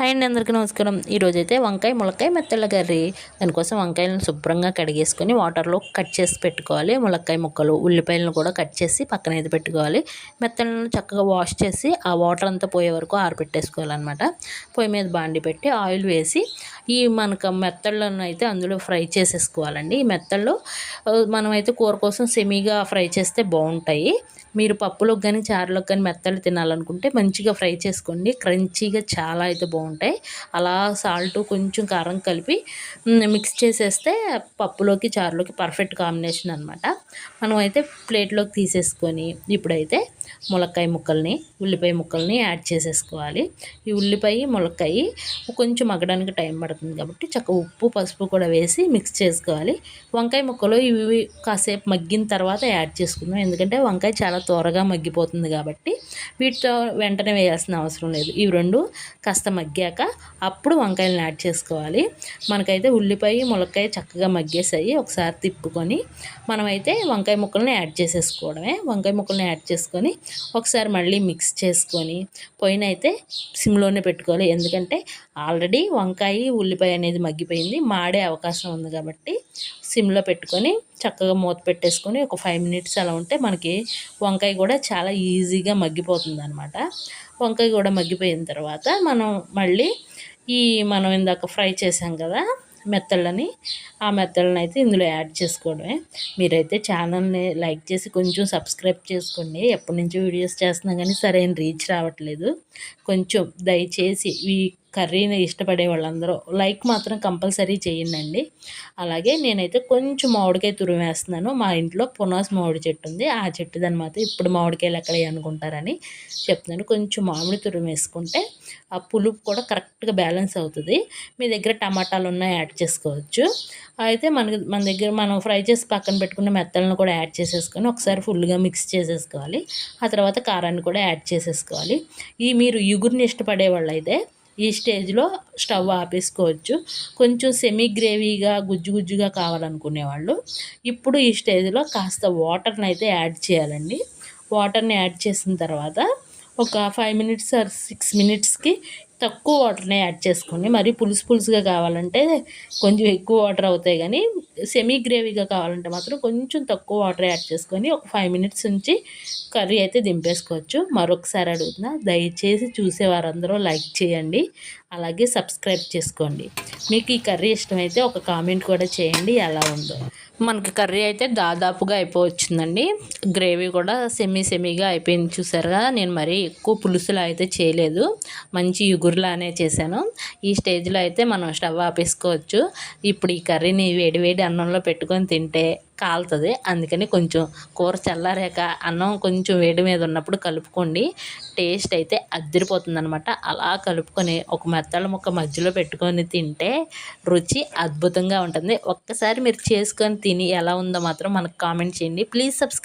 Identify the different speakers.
Speaker 1: Hi అండి అందరికీ నమస్కారం. ఈరోజైతే వంకాయ ములక్కాయ మెత్తల కర్రీ. దానికోసం వంకాయలను శుభ్రంగా కడిగేసుకొని వాటర్లో కట్ చేసి పెట్టుకోవాలి. ములక్కాయ ముక్కలు ఉల్లిపాయలను కూడా కట్ చేసి పక్కన అయితే పెట్టుకోవాలి. మెత్తలను చక్కగా వాష్ చేసి ఆ వాటర్ అంతా పోయే వరకు ఆరబెట్టేసుకోవాలన్నమాట పొయ్యి మీద బాండి పెట్టి ఆయిల్ వేసి ఈ మనకు మెత్తళ్ళను అయితే అందులో ఫ్రై చేసేసుకోవాలండి. ఈ మెత్తళ్ళు మనమైతే కూర కోసం సెమీగా ఫ్రై చేస్తే బాగుంటాయి. మీరు పప్పులోకి కానీ చారులోకి కానీ మెత్తలు తినాలనుకుంటే మంచిగా ఫ్రై చేసుకోండి. క్రంచీగా చాలా అయితే బాగుంటుంది. ఉంటాయి. అలా సాల్ట్ కొంచెం కారం కలిపి మిక్స్ చేసేస్తే పప్పులోకి చారులోకి పర్ఫెక్ట్ కాంబినేషన్ అనమాట మనం అయితే ప్లేట్లోకి తీసేసుకొని ఇప్పుడైతే ములక్కాయ ముక్కల్ని ఉల్లిపాయ ముక్కల్ని యాడ్ చేసేసుకోవాలి. ఈ ఉల్లిపాయ ములక్కాయ కొంచెం మగ్గడానికి టైం పడుతుంది కాబట్టి చక్క ఉప్పు పసుపు కూడా వేసి మిక్స్ చేసుకోవాలి. వంకాయ ముక్కలు ఇవి కాసేపు మగ్గిన తర్వాత యాడ్ చేసుకుందాం. ఎందుకంటే వంకాయ చాలా త్వరగా మగ్గిపోతుంది కాబట్టి వీటితో వెంటనే వేయాల్సిన అవసరం లేదు. ఇవి రెండు కాస్త మగ్గాక అప్పుడు వంకాయలను యాడ్ చేసుకోవాలి. మనకైతే ఉల్లిపాయ ములక్కాయ చక్కగా మగ్గేసాయి ఒకసారి తిప్పుకొని మనమైతే వంకాయ ముక్కల్ని యాడ్ చేసేసుకోవడమే. వంకాయ ముక్కల్ని యాడ్ చేసుకొని ఒకసారి మళ్ళీ మిక్స్ చేసుకొని పొయ్యిన అయితే సిమ్లోనే పెట్టుకోవాలి. ఎందుకంటే ఆల్రెడీ వంకాయ ఉల్లిపాయ అనేది మగ్గిపోయింది. మాడే అవకాశం ఉంది కాబట్టి సిమ్లో పెట్టుకొని చక్కగా మూత పెట్టేసుకొని ఒక ఫైవ్ మినిట్స్ అలా ఉంటే మనకి వంకాయ కూడా చాలా ఈజీగా మగ్గిపోతుంది అనమాట వంకాయ కూడా మగ్గిపోయిన తర్వాత మనం మళ్ళీ ఈ మనం ఇందాక ఫ్రై చేసాం కదా మెత్తళ్ళని ఆ మెత్తళ్ళని అయితే ఇందులో యాడ్ చేసుకోవడమే. మీరైతే ఛానల్ని లైక్ చేసి కొంచెం సబ్స్క్రైబ్ చేసుకోండి. ఎప్పటి నుంచి వీడియోస్ చేస్తున్నా కానీ సరైన రీచ్ రావట్లేదు. కొంచెం దయచేసి ఈ కర్రీని ఇష్టపడే వాళ్ళందరూ లైక్ మాత్రం కంపల్సరీ చేయండి అలాగే నేనైతే కొంచెం మామిడికాయ తురుము వేస్తున్నాను. మా ఇంట్లో పునాస్ మామిడి చెట్టు ఉంది. ఆ చెట్టు దాని మాత్రం ఇప్పుడు మామిడికాయలు ఎక్కడే అనుకుంటారని చెప్తున్నాను. కొంచెం మామిడి తురుము వేసుకుంటే ఆ పులుపు కూడా కరెక్ట్గా బ్యాలెన్స్ అవుతుంది. మీ దగ్గర టమాటాలు ఉన్నా యాడ్ చేసుకోవచ్చు. అయితే మనకి మన దగ్గర మనం ఫ్రై చేసి పక్కన పెట్టుకున్న మెత్తలను కూడా యాడ్ చేసేసుకొని ఒకసారి ఫుల్గా మిక్స్ చేసేసుకోవాలి. ఆ తర్వాత కారాన్ని కూడా యాడ్ చేసేసుకోవాలి. ఈ మీరు ఇగురిని ఇష్టపడే వాళ్ళు అయితే ఈ స్టేజ్లో స్టవ్ ఆపేసుకోవచ్చు. కొంచెం సెమీ గ్రేవీగా గుజ్జు గుజ్జుగా కావాలనుకునే వాళ్ళు ఇప్పుడు ఈ స్టేజ్లో కాస్త వాటర్ని అయితే యాడ్ చేయాలండి. వాటర్ని యాడ్ చేసిన తర్వాత ఒక ఫైవ్ మినిట్స్ ఆర్ సిక్స్ మినిట్స్కి తక్కువ వాటర్ని యాడ్ చేసుకోండి మరి పులుసు పులుసుగా కావాలంటే కొంచెం ఎక్కువ వాటర్ అవుతాయి కానీ సెమీ గ్రేవీగా కావాలంటే మాత్రం కొంచెం తక్కువ వాటర్ యాడ్ చేసుకొని ఒక ఫైవ్ మినిట్స్ ఉంచి కర్రీ అయితే దింపేసుకోవచ్చు. మరొకసారి అడుగుతున్నా దయచేసి చూసేవారందరూ లైక్ చేయండి. అలాగే సబ్స్క్రైబ్ చేసుకోండి. మీకు ఈ కర్రీ ఇష్టమైతే ఒక కామెంట్ కూడా చేయండి ఎలా ఉందో. మనకి కర్రీ అయితే దాదాపుగా అయిపోవచ్చిందండి. గ్రేవీ కూడా సెమీ సెమీగా అయిపోయింది చూసారు కదా. నేను మరీ ఎక్కువ పులుసులా అయితే చేయలేదు. మంచి ఇగురులానే చేశాను. ఈ స్టేజ్లో అయితే మనం స్టవ్ ఆపేసుకోవచ్చు. ఇప్పుడు ఈ కర్రీని వేడి వేడి అన్నంలో పెట్టుకొని తింటే కాలుతుంది. అందుకని కొంచెం కూర చల్లారాక అన్నం కొంచెం వేడి మీద ఉన్నప్పుడు కలుపుకోండి. టేస్ట్ అయితే అద్దరిపోతుందనమాట అలా కలుపుకొని ఒక మెత్తల ముక్క మధ్యలో పెట్టుకొని తింటే రుచి అద్భుతంగా ఉంటుంది. ఒక్కసారి మీరు చేసుకొని తిని ఎలా ఉందో మాత్రం మనకు కామెంట్ చేయండి. Please subscribe